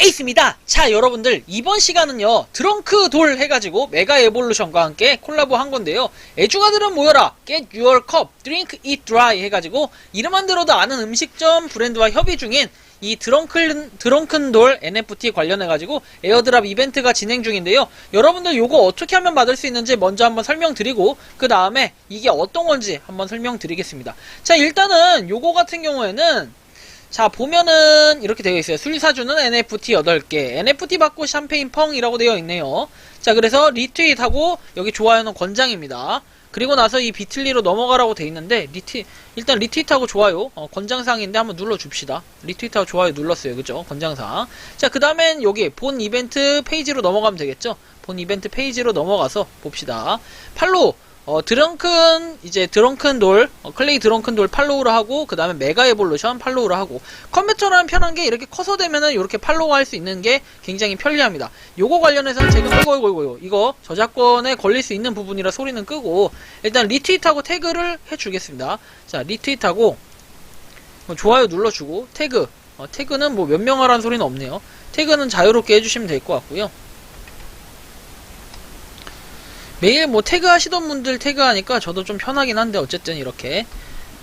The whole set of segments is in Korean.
에이스입니다. 자, 여러분들 이번 시간은요. 드렁크 돌 해가지고 메가 에볼루션과 함께 콜라보 한 건데요. 애주가들은 모여라. Get your cup, drink it dry 해가지고 이름만 들어도 아는 음식점 브랜드와 협의 중인 이 드렁큰, 드렁큰 돌 NFT 관련해가지고 에어드랍 이벤트가 진행 중인데요. 여러분들 요거 어떻게 하면 받을 수 있는지 먼저 한번 설명드리고, 그 다음에 이게 어떤 건지 한번 설명드리겠습니다. 자, 일단은 요거 같은 경우에는 자 보면은 이렇게 되어 있어요. 술 사주는 NFT 8개. NFT 받고 샴페인 펑이라고 되어 있네요. 자 그래서 리트윗하고 여기 좋아요는 권장입니다. 그리고 나서 이 비틀리로 넘어가라고 돼 있는데 리트 일단 리트윗하고 좋아요. 어, 권장사항인데 한번 눌러줍시다. 리트윗하고 좋아요 눌렀어요. 그죠? 권장사항. 자그 다음엔 여기 본 이벤트 페이지로 넘어가면 되겠죠? 본 이벤트 페이지로 넘어가서 봅시다. 팔로우 어, 드렁큰, 이제 드렁큰 돌, 어, 클레이 드렁큰 돌 팔로우를 하고, 그 다음에 메가 에볼루션 팔로우를 하고, 컴퓨터라는 편한 게 이렇게 커서 되면은 이렇게 팔로우 할 수 있는 게 굉장히 편리합니다. 요거 관련해서는 제가, 이거, 이거, 이거, 저작권에 걸릴 수 있는 부분이라 소리는 끄고, 일단 리트윗하고 태그를 해주겠습니다. 자, 리트윗하고, 어, 좋아요 눌러주고, 태그, 어, 태그는 뭐 몇 명 하라는 소리는 없네요. 태그는 자유롭게 해주시면 될 것 같고요. 매일 뭐 태그 하시던 분들 태그 하니까 저도 좀 편하긴 한데 어쨌든 이렇게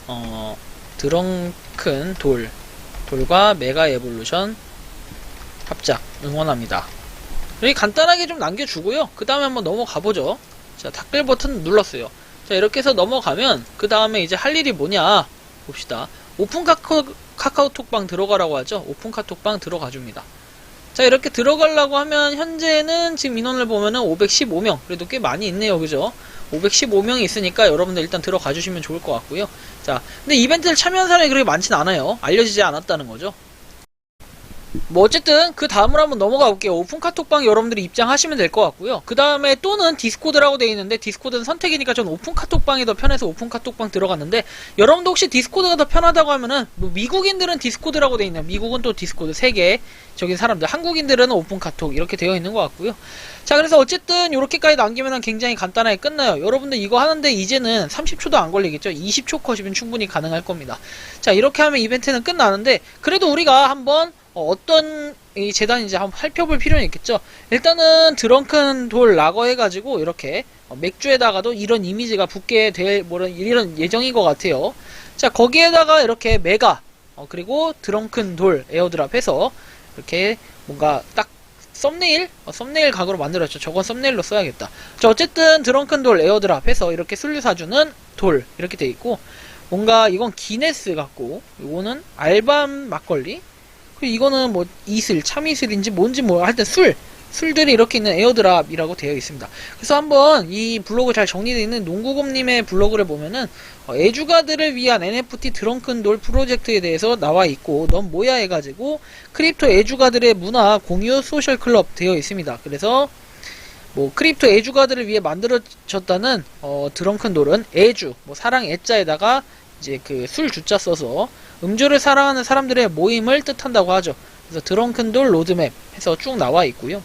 어 드렁큰 돌 돌과 메가 에볼루션 합작 응원합니다. 여기 간단하게 좀 남겨주고요. 그 다음에 한번 넘어가 보죠. 자 댓글 버튼 눌렀어요. 자 이렇게 해서 넘어가면 그 다음에 이제 할 일이 뭐냐 봅시다. 오픈 카카오, 카카오톡방 들어가라고 하죠. 오픈 카톡방 들어가 줍니다. 자 이렇게 들어가려고 하면 현재는 지금 인원을 보면은 515명. 그래도 꽤 많이 있네요. 그죠? 515명이 있으니까 여러분들 일단 들어가 주시면 좋을 것 같고요. 자 근데 이벤트를 참여한 사람이 그렇게 많진 않아요. 알려지지 않았다는 거죠 뭐 어쨌든 그 다음으로 한번 넘어가 볼게요. 오픈 카톡방 여러분들이 입장하시면 될 것 같고요. 그 다음에 또는 디스코드라고 되어 있는데 디스코드는 선택이니까 전 오픈 카톡방이 더 편해서 오픈 카톡방 들어갔는데 여러분도 혹시 디스코드가 더 편하다고 하면은 뭐 미국인들은 디스코드라고 되어 있네요. 미국은 또 디스코드 3개. 저기 사람들 한국인들은 오픈 카톡 이렇게 되어 있는 것 같고요. 자 그래서 어쨌든 이렇게까지 남기면 굉장히 간단하게 끝나요. 여러분들 이거 하는데 이제는 30초도 안 걸리겠죠? 20초 컷이면 충분히 가능할 겁니다. 자 이렇게 하면 이벤트는 끝나는데 그래도 우리가 한번 어, 떤이 재단인지 한번 살펴볼 필요는 있겠죠 일단은 드렁큰 돌 라거 해가지고 이렇게 어, 맥주에다가도 이런 이미지가 붙게 될뭐 이런 예정인 것 같아요 자 거기에다가 이렇게 메가 어, 그리고 드렁큰 돌 에어드랍 해서 이렇게 뭔가 딱 썸네일? 어, 썸네일 각으로 만들었죠. 저건 썸네일로 써야겠다. 자, 어쨌든 드렁큰 돌 에어드랍 해서 이렇게 술류사주는 돌 이렇게 돼 있고 뭔가 이건 기네스 같고 이거는 알밤 막걸리 이거는 뭐 이슬, 참이슬인지 뭔지 뭐 하여튼 술 술들이 이렇게 있는 에어드랍이라고 되어 있습니다. 그래서 한번 이 블로그 잘 정리되어 있는 농구곰님의 블로그를 보면은 어, 애주가들을 위한 NFT 드렁큰 돌 프로젝트에 대해서 나와 있고 넌 뭐야 해가지고 크립토 애주가들의 문화 공유 소셜 클럽 되어 있습니다. 그래서 뭐 크립토 애주가들을 위해 만들어졌다는 어, 드렁큰 돌은 애주 뭐 사랑 애자에다가 이제 그 술 주자 써서 음주를 사랑하는 사람들의 모임을 뜻한다고 하죠. 그래서 드렁큰 돌 로드맵 해서 쭉 나와 있고요.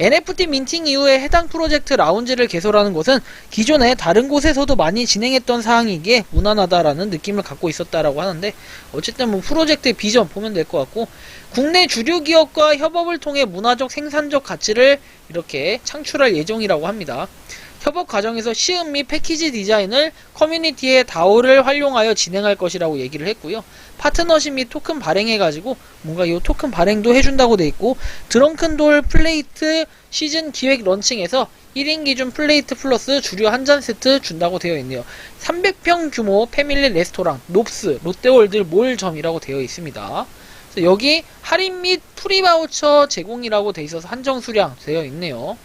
NFT 민팅 이후에 해당 프로젝트 라운지를 개설하는 것은 기존에 다른 곳에서도 많이 진행했던 사항이기에 무난하다라는 느낌을 갖고 있었다라고 하는데 어쨌든 뭐 프로젝트의 비전 보면 될 것 같고 국내 주류 기업과 협업을 통해 문화적 생산적 가치를 이렇게 창출할 예정이라고 합니다. 협업 과정에서 시음 및 패키지 디자인을 커뮤니티의 다오를 활용하여 진행할 것이라고 얘기를 했고요. 파트너십 및 토큰 발행해가지고 뭔가 이 토큰 발행도 해준다고 돼 있고 드렁큰 돌 플레이트 시즌 기획 런칭에서 1인 기준 플레이트 플러스 주류 한 잔 세트 준다고 되어 있네요. 300평 규모 패밀리 레스토랑 롭스 롯데월드 몰점이라고 되어 있습니다. 여기 할인 및 프리바우처 제공이라고 돼 있어서 한정 수량 되어 있네요.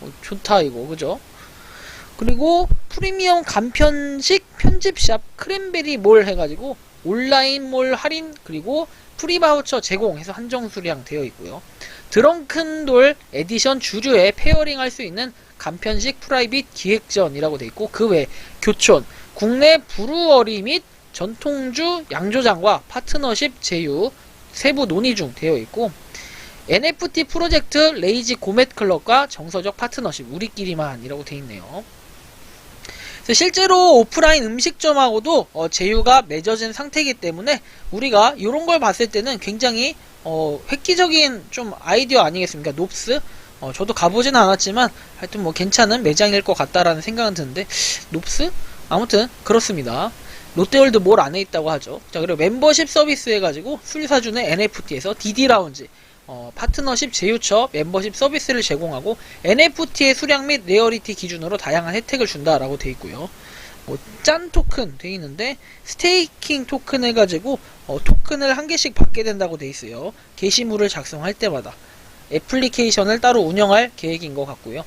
어, 좋다 이거 그죠? 그리고 프리미엄 간편식 편집샵 크랜베리 몰 해가지고 온라인 몰 할인 그리고 프리바우처 제공해서 한정 수량 되어 있고요. 드렁큰 돌 에디션 주류에 페어링 할 수 있는 간편식 프라이빗 기획전이라고 되어 있고 그 외 교촌 국내 브루어리 및 전통주 양조장과 파트너십 제휴 세부 논의 중 되어 있고 NFT 프로젝트 레이지 고멧 클럽과 정서적 파트너십 우리끼리만이라고 되어 있네요. 실제로 오프라인 음식점하고도 어, 제휴가 맺어진 상태이기 때문에 우리가 이런 걸 봤을 때는 굉장히 어, 획기적인 좀 아이디어 아니겠습니까? 롭스 어, 저도 가보진 않았지만 하여튼 뭐 괜찮은 매장일 것 같다라는 생각은 드는데 롭스 아무튼 그렇습니다. 롯데월드 몰 안에 있다고 하죠. 자 그리고 멤버십 서비스 해가지고 술 사주는 NFT에서 DD 라운지 어, 파트너십 제휴처 멤버십 서비스를 제공하고 NFT의 수량 및 레어리티 기준으로 다양한 혜택을 준다라고 돼 있고요. 뭐, 짠 토큰 돼 있는데 스테이킹 토큰 해가지고 어, 토큰을 한 개씩 받게 된다고 돼 있어요. 게시물을 작성할 때마다 애플리케이션을 따로 운영할 계획인 것 같고요.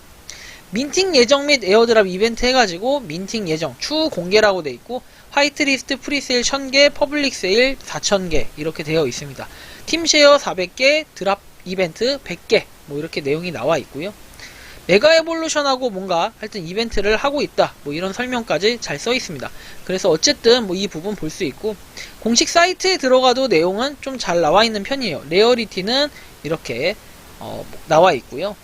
민팅 예정 및 에어드랍 이벤트 해가지고 민팅 예정 추후 공개라고 돼 있고 화이트리스트 프리세일 1000개, 퍼블릭 세일 4000개 이렇게 되어 있습니다. 팀쉐어 400개, 드랍 이벤트 100개 뭐 이렇게 내용이 나와 있고요. 메가 에볼루션하고 뭔가 하여튼 이벤트를 하고 있다 뭐 이런 설명까지 잘 써 있습니다. 그래서 어쨌든 뭐 이 부분 볼 수 있고 공식 사이트에 들어가도 내용은 좀 잘 나와 있는 편이에요. 레어리티는 이렇게 어, 나와 있고요.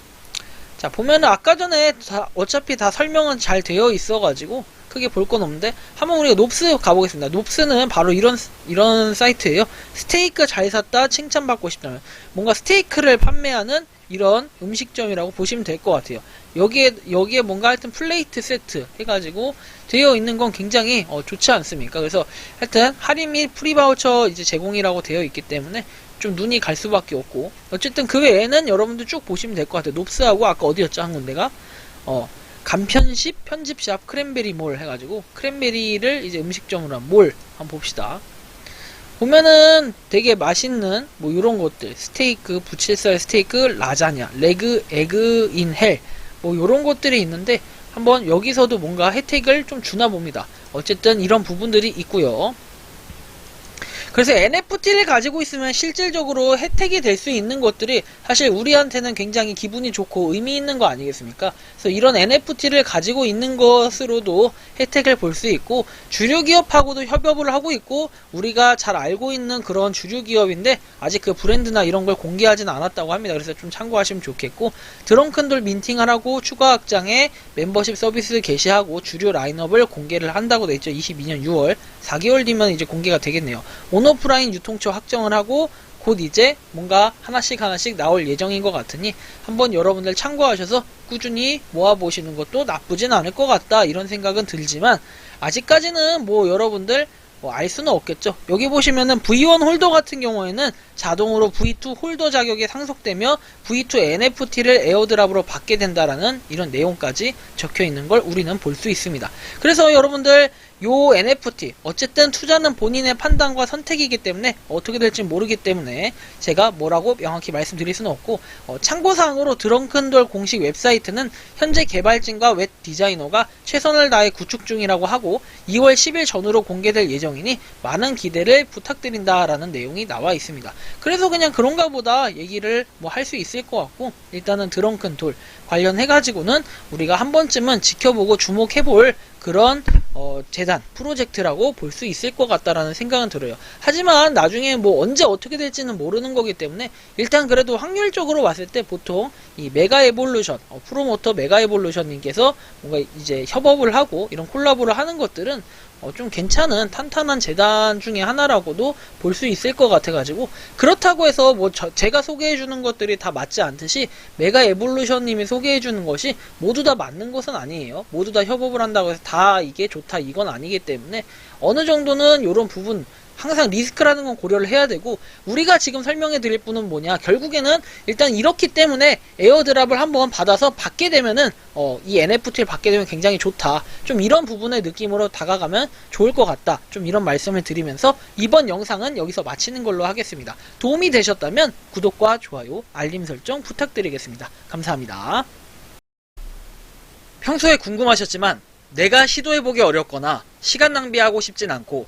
자 보면은 아까 전에 다- 어차피 다 설명은 잘 되어 있어 가지고 크게 볼 건 없는데 한번 우리가 롭스 가보겠습니다. 롭스는 바로 이런 이런 사이트예요. 스테이크 잘 샀다 칭찬받고 싶다면 뭔가 스테이크를 판매하는 이런 음식점이라고 보시면 될 것 같아요. 여기에 여기에 뭔가 하여튼 플레이트 세트 해가지고 되어 있는 건 굉장히 어, 좋지 않습니까? 그래서 하여튼 할인 및 프리바우처 이제 제공이라고 되어 있기 때문에 좀 눈이 갈 수밖에 없고 어쨌든 그 외에는 여러분들 쭉 보시면 될 것 같아요. 롭스하고 아까 어디였죠 한 군데가 어 간편십 편집샵 크랜베리 몰 해가지고 크랜베리를 이제 음식점으로 한 몰 한번 봅시다. 보면은 되게 맛있는 뭐 이런 것들 스테이크 부채살 스테이크 라자냐 레그 에그 인 헬 뭐 이런 것들이 있는데 한번 여기서도 뭔가 혜택을 좀 주나 봅니다. 어쨌든 이런 부분들이 있고요. 그래서 NFT를 가지고 있으면 실질적으로 혜택이 될 수 있는 것들이 사실 우리한테는 굉장히 기분이 좋고 의미 있는 거 아니겠습니까? 그래서 이런 NFT를 가지고 있는 것으로도 혜택을 볼 수 있고 주류 기업하고도 협업을 하고 있고 우리가 잘 알고 있는 그런 주류 기업인데 아직 그 브랜드나 이런 걸 공개하지는 않았다고 합니다. 그래서 좀 참고하시면 좋겠고 드렁큰돌 민팅을 하고 추가 확장에 멤버십 서비스 개시하고 주류 라인업을 공개를 한다고 돼 있죠. 22년 6월 4개월 뒤면 이제 공개가 되겠네요. 온오프라인 유통 처 확정을 하고 곧 이제 뭔가 하나씩 하나씩 나올 예정인 것 같으니 한번 여러분들 참고하셔서 꾸준히 모아보시는 것도 나쁘진 않을 것 같다 이런 생각은 들지만 아직까지는 뭐 여러분들 뭐 알 수는 없겠죠. 여기 보시면은 V1 홀더 같은 경우에는 자동으로 V2 홀더 자격이 상속되며 V2 NFT를 에어드랍으로 받게 된다라는 이런 내용까지 적혀 있는 걸 우리는 볼 수 있습니다. 그래서 여러분들 요 NFT 어쨌든 투자는 본인의 판단과 선택이기 때문에 어떻게 될지 모르기 때문에 제가 뭐라고 명확히 말씀드릴 수는 없고 어, 참고사항으로 드렁큰돌 공식 웹사이트는 현재 개발진과 웹 디자이너가 최선을 다해 구축 중이라고 하고 2월 10일 전후로 공개될 예정이니 많은 기대를 부탁드린다라는 내용이 나와 있습니다. 그래서 그냥 그런가 보다 얘기를 뭐 할 수 있을 것 같고 일단은 드렁큰돌 관련해가지고는 우리가 한 번쯤은 지켜보고 주목해볼 그런 어, 재단 프로젝트라고 볼 수 있을 것 같다라는 생각은 들어요. 하지만 나중에 뭐 언제 어떻게 될지는 모르는 거기 때문에 일단 그래도 확률적으로 봤을 때 보통 이 메가 에볼루션 어, 프로모터 메가 에볼루션님께서 뭔가 이제 협업을 하고 이런 콜라보를 하는 것들은 어, 좀 괜찮은 탄탄한 재단 중에 하나라고도 볼 수 있을 것 같아가지고 그렇다고 해서 뭐 저- 제가 소개해주는 것들이 다 맞지 않듯이 메가 에볼루션님이 소개해주는 것이 모두 다 맞는 것은 아니에요. 모두 다 협업을 한다고 해서 다 이게 좋다 이건 아니기 때문에 어느 정도는 이런 부분 항상 리스크라는 건 고려를 해야 되고 우리가 지금 설명해 드릴 분은 뭐냐? 결국에는 일단 이렇기 때문에 에어드랍을 한번 받아서 받게 되면은 어, 이 NFT를 받게 되면 굉장히 좋다. 좀 이런 부분의 느낌으로 다가가면 좋을 것 같다. 좀 이런 말씀을 드리면서 이번 영상은 여기서 마치는 걸로 하겠습니다. 도움이 되셨다면 구독과 좋아요 알림 설정 부탁드리겠습니다. 감사합니다. 평소에 궁금하셨지만 내가 시도해보기 어렵거나 시간 낭비하고 싶진 않고